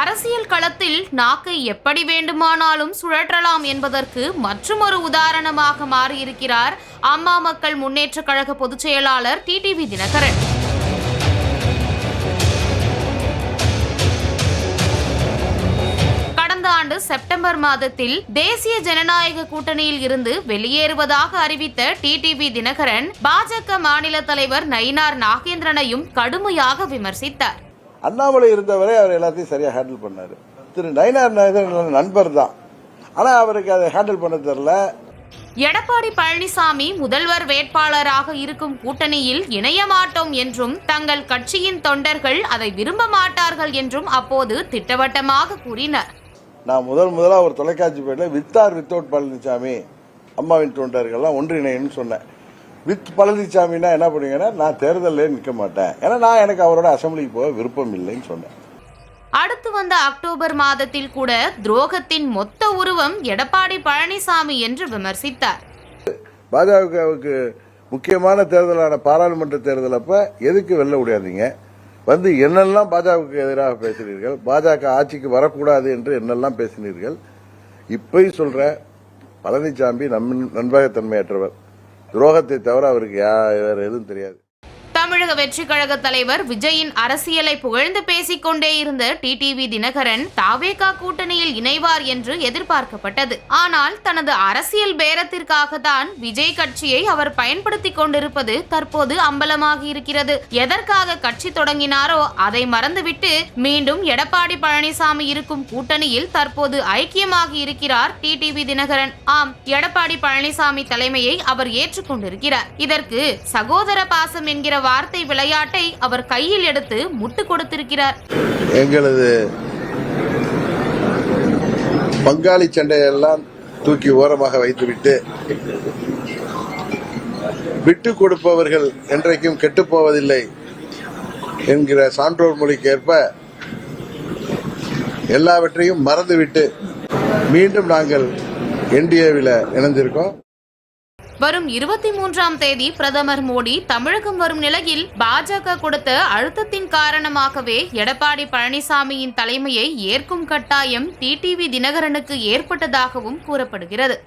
அரசியல் களத்தில் நாக்கை எப்படி வேண்டுமானாலும் சுழற்றலாம் என்பதற்கு மற்றுமொரு உதாரணமாக மாறியிருக்கிறார் அம்மா மக்கள் முன்னேற்றக் கழக பொதுச் செயலாளர் டிடிவி தினகரன். கடந்த ஆண்டு செப்டம்பர் மாதத்தில் தேசிய ஜனநாயக கூட்டணியில் இருந்து வெளியேறுவதாக அறிவித்த டிடிவி தினகரன் பாஜக மாநில தலைவர் நயினார் நாகேந்திரனையும் கடுமையாக விமர்சித்தார். அண்ணாமலை இருந்தவரை அவர் எல்லாத்தையும் சரியா ஹேண்டில் பண்ணாரு. திரு நயினார் நாயகன் நண்பர் தான். ஆனா அவருக்கு அதை ஹேண்டில் பண்ண தெரியல. எடப்பாடி பழனிசாமி முதல்வர் வேட்பாளராக இருக்கும் கூட்டணியில் இணைய மாட்டோம் என்றும் தங்கள் கட்சியின் தொண்டர்கள் அதை விரும்ப மாட்டார்கள் என்றும் அப்போது திட்டவட்டமாக கூறினர். நான் முதல் முதலா ஒரு தொலைக்காட்சி பேட்டில் வித்தார் வித்தவுட் பழனிசாமி அம்மாவின் தொண்டர்கள்லாம் ஒன்றிணைன்னு சொன்னேன். வித் பழனிசாமின்னா என்ன பண்ணுவீங்கன்னா நான் தேர்தலில் நிற்க மாட்டேன். ஏன்னா நான் எனக்கு அவரோட அசம்பிளிக்கு போக விருப்பம் இல்லைன்னு சொன்னேன். அடுத்து வந்த அக்டோபர் மாதத்தில் கூட துரோகத்தின் மொத்த உருவம் எடப்பாடி பழனிசாமி என்று விமர்சித்தார். பாஜகவுக்கு முக்கியமான தேர்தலான பாராளுமன்ற தேர்தல் அப்ப எதுக்கு வெல்ல முடியாதீங்க? வந்து என்னெல்லாம் பாஜகவுக்கு எதிராக பேசினீர்கள்? பாஜக ஆட்சிக்கு வரக்கூடாது என்று என்னெல்லாம் பேசினீர்கள்? இப்பயும் சொல்ற பழனிசாமி நம் நண்பகத்தன்மையற்றவர் துரோகத்தை தவிர அவருக்கு யா- வேற எதுவும் தெரியாது. தமிழக வெற்றி கழக தலைவர் விஜயின் அரசியலை புகழ்ந்து பேசிக் கொண்டே இருந்த டிடிவி தினகரன் தாவேகா கூட்டணியில் இணைவார் என்று எதிர்பார்க்கப்பட்டது. ஆனால் தனது அரசியல் பேரத்திற்காக தான் விஜய் கட்சியை அவர் பயன்படுத்திக் கொண்டிருப்பது தற்போது அம்பலமாகி இருக்கிறது. எதற்காக கட்சி தொடங்கினாரோ அதை மறந்துவிட்டு மீண்டும் எடப்பாடி பழனிசாமி இருக்கும் கூட்டணியில் தற்போது ஐக்கியமாகி இருக்கிறார் டிடிவி தினகரன். ஆம் எடப்பாடி பழனிசாமி தலைமையை அவர் ஏற்றுக்கொண்டிருக்கிறார். இதற்கு சகோதர பாசம் என்கிற வார்த்தை விளையாட்டை அவர் கையில் எடுத்து முட்டு கொடுத்திருக்கிறார். எங்களது பங்காளி சண்டையெல்லாம் தூக்கி ஓரமாக வைத்துவிட்டு விட்டு கொடுப்பவர்கள் என்றைக்கும் கெட்டுப்போவதில்லை என்கிற சான்றோர் மொழிக்கேற்ப எல்லாவற்றையும் மறந்துவிட்டு மீண்டும் நாங்கள் என்டிஏவில் இணைந்திருக்கோம். வரும் இருபத்தி மூன்றாம் தேதி பிரதமர் மோடி தமிழகம் வரும் நிலையில் பாஜக கொடுத்த அழுத்தத்தின் காரணமாகவே எடப்பாடி பழனிசாமியின் தலைமையை ஏற்கும் கட்டாயம் டிடிவி தினகரனுக்கு ஏற்பட்டதாகவும் கூறப்படுகிறது.